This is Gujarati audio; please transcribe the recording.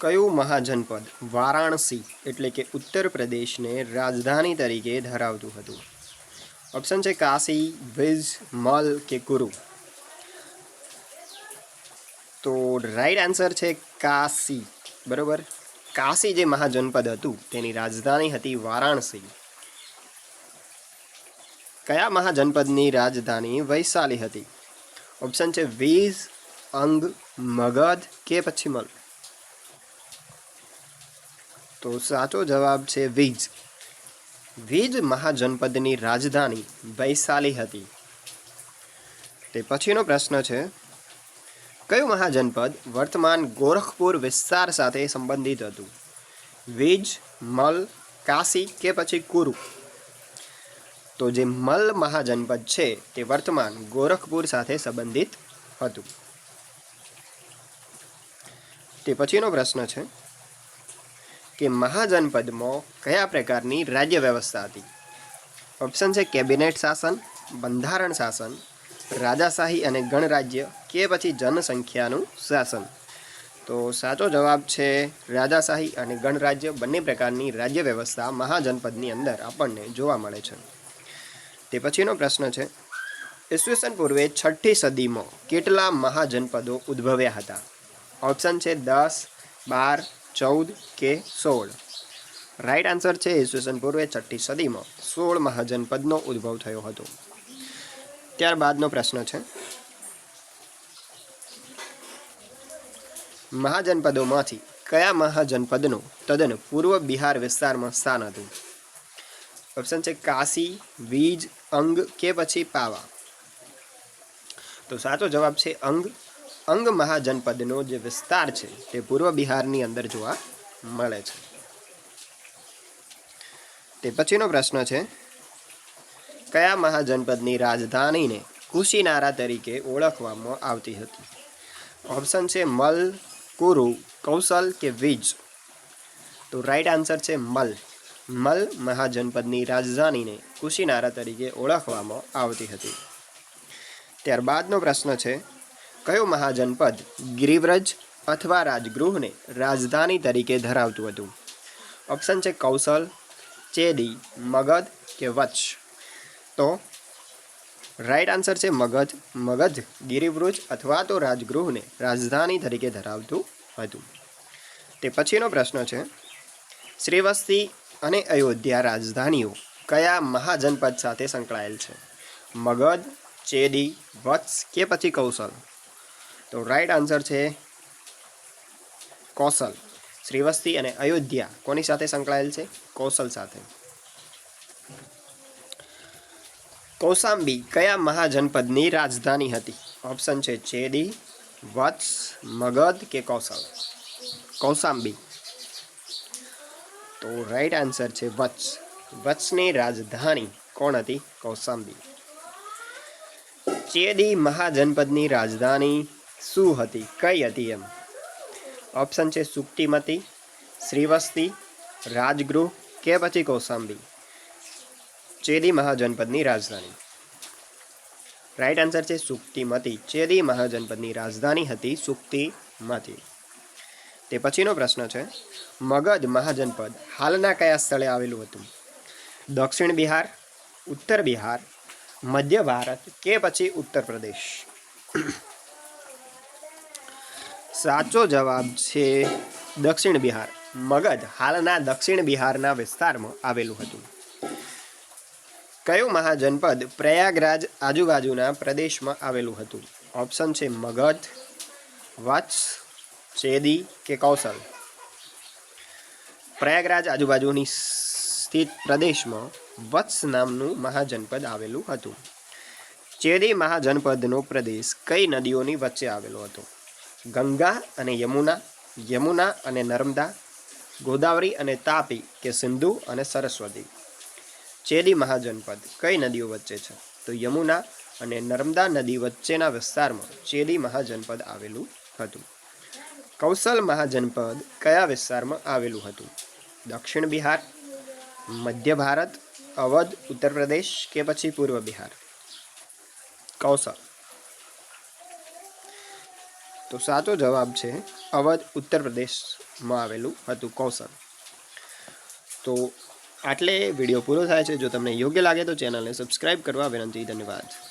કયું મહાજનપદ વારાણસી એટલે કે ઉત્તર પ્રદેશને રાજધાની તરીકે ધરાવતું હતું? ઓપ્શન છે કાશી વિજ મલ કે કુરુ? તો રાઈટ આન્સર છે કાશી. બરાબર? કાશી જે મહાજનપદ હતું, તેની રાજધાની હતી વારાણસી. કયા મહાજનપદની રાજધાની વૈશાલી હતી? ઓપ્શન છે વીજ, અંગ, મગધ કે પછી મલ? તો સાચો જવાબ છે વીજ. વીજ મહાજનપદની રાજધાની વૈશાલી હતી. તે પછીનો પ્રશ્ન છે, કયું મહાજનપદ વર્તમાન ગોરખપુર વિસ્તાર સાથે સંબંધિત હતું? વીજ, મલ, કાશી કે પછી કુરુ? તો જે મલ મહાજનપદ છે, તે વર્તમાન ગોરખપુર સાથે સંબંધિત હતું. તે પછીનો પ્રશ્ન છે કે મહાજનપદમાં કયા પ્રકારની રાજ્ય વ્યવસ્થા હતી? ઓપ્શન છે કેબિનેટ શાસન, બંધારણ શાસન, રાજાશાહી અને ગણરાજ્ય કે પછી જનસંખ્યાનું શાસન. તો સાચો જવાબ છે રાજાશાહી અને ગણરાજ્ય બંને પ્રકારની રાજ્ય વ્યવસ્થા મહાજનપદની અંદર આપણને જોવા મળે છે. તે પછીનો પ્રશ્ન છે, ઈસવીસન પૂર્વે છઠ્ઠી સદીમાં કેટલા મહાજનપદો ઉદ્ભવ્યા હતા? ઓપ્શન છે દસ, બાર ચૌદ કે સોળ? રાઈટ આન્સર છે ઈસવીસન પૂર્વે છઠ્ઠી સદીમાં. સોળ મહાજનપદનો ઉદ્ભવ થયો હતો. ત્યારબાદનો પ્રશ્ન છે. મહાજનપદોમાંથી કયા મહાજનપદનું તદ્દન પૂર્વ બિહાર વિસ્તારમાં સ્થાન હતું? ઓપ્શન છે કાશી, વીજ, અંગ કે પછી પાવા. તો સાચો જવાબ છે અંગ. અંગ મહાજનપદનો જે વિસ્તાર છે, તે પૂર્વ બિહારની અંદર જોવા મળે છે. તે પછીનો પ્રશ્ન છે, કયા મહાજનપદની રાજધાનીને કુશીનારા તરીકે ઓળખવામાં આવતી હતી? ઓપ્શન છે મલ, કુરુ, કૌશલ કે વીજ? તો રાઈટ આન્સર છે મલ. મલ મહાજનપદની રાજધાનીને કુશીનારા તરીકે ઓળખવામાં આવતી હતી. ત્યારબાદનો પ્રશ્ન છે કયું મહાજનપદ ગિરિવ્રજ અથવા રાજગૃહને રાજધાની તરીકે ધરાવતું હતું? ઓપ્શન છે કૌશલ, ચેદી, મગધ કે વચ્છ તો રાઈટ આન્સર છે મગધ. મગધ ગિરિવૃજ અથવા તો રાજગૃહને રાજધાની તરીકે ધરાવતું હતું. તે પછીનો પ્રશ્ન છે, શ્રીવસ્તી અને અયોધ્યા રાજધાનીઓ કયા મહાજનપદ સાથે સંકળાયેલ છે? મગધ, ચેદી, વત્સ કે પછી કૌશલ? તો રાઈટ આન્સર છે કૌશલ. શ્રીવસ્તી અને અયોધ્યા કોની સાથે સંકળાયેલ છે? કૌશલ સાથે. કૌશાંબી કયા મહાજનપદની રાજધાની હતી? ઓપ્શન છે ચેડી વત્સ, મગધ કે કૌશલ? કૌશાંબી. તો રાઈટ આન્સર છે વત્સ. વત્સની રાજધાની કોણ હતી? કૌશાંબી. ચેદી મહાજનપદની રાજધાની શું હતી? કઈ હતી એમ? ઓપ્શન છે સુક્તિમતી, શ્રીવસ્તી, રાજગૃહ કે પછી કૌશાંબી. ચેદી મહાજનપદની રાજધાની. રાઈટ આન્સર છે સુક્તિમતી. ચેદી મહાજનપદની રાજધાની હતી સુક્તિમતી. તે પછીનો પ્રશ્ન છે. મગધ મહાજનપદ હાલના કયા સ્થળે આવેલું હતું? દક્ષિણ બિહાર, ઉત્તર બિહાર, મધ્ય ભારત કે પછી ઉત્તર પ્રદેશ? સાચો જવાબ છે દક્ષિણ બિહાર. મગધ હાલના દક્ષિણ બિહારના વિસ્તારમાં આવેલું હતું. કયું મહાજનપદ પ્રયાગરાજ આજુબાજુના પ્રદેશમાં આવેલું હતું? ઓપ્શન છે મગધ, વત્સ, ચેદી કે કૌશલ? પ્રયાગરાજ આજુબાજુની સ્થિત પ્રદેશમાં વત્સ નામનું મહાજનપદ આવેલું હતું. ચેદી મહાજનપદનો પ્રદેશ કઈ નદીઓની વચ્ચે આવેલો હતો? ગંગા અને યમુના યમુના અને નર્મદા, ગોદાવરી અને તાપી કે સિંધુ અને સરસ્વતી. ચેલી મહાજનપદ કઈ નદીઓ વચ્ચે છે? તો યમુના અને નર્મદા નદી વચ્ચેના વિસ્તારમાં ચેલી મહાજનપદ આવેલું હતું. કૌશલ મહાજનપદ કયા વિસ્તારમાં આવેલું હતું? દક્ષિણ બિહાર, મધ્ય ભારત, અવધ, ઉત્તર પ્રદેશ કે પછી પૂર્વ બિહાર? કૌશલ તો સાચો જવાબ છે અવધ ઉત્તર પ્રદેશમાં આવેલું હતું કૌશલ. તો આટલે વીડિયો પૂરો થાય છે. જો તમને યોગ્ય લાગે તો ચેનલને સબસ્ક્રાઈબ કરવા વિનંતી. ધન્યવાદ.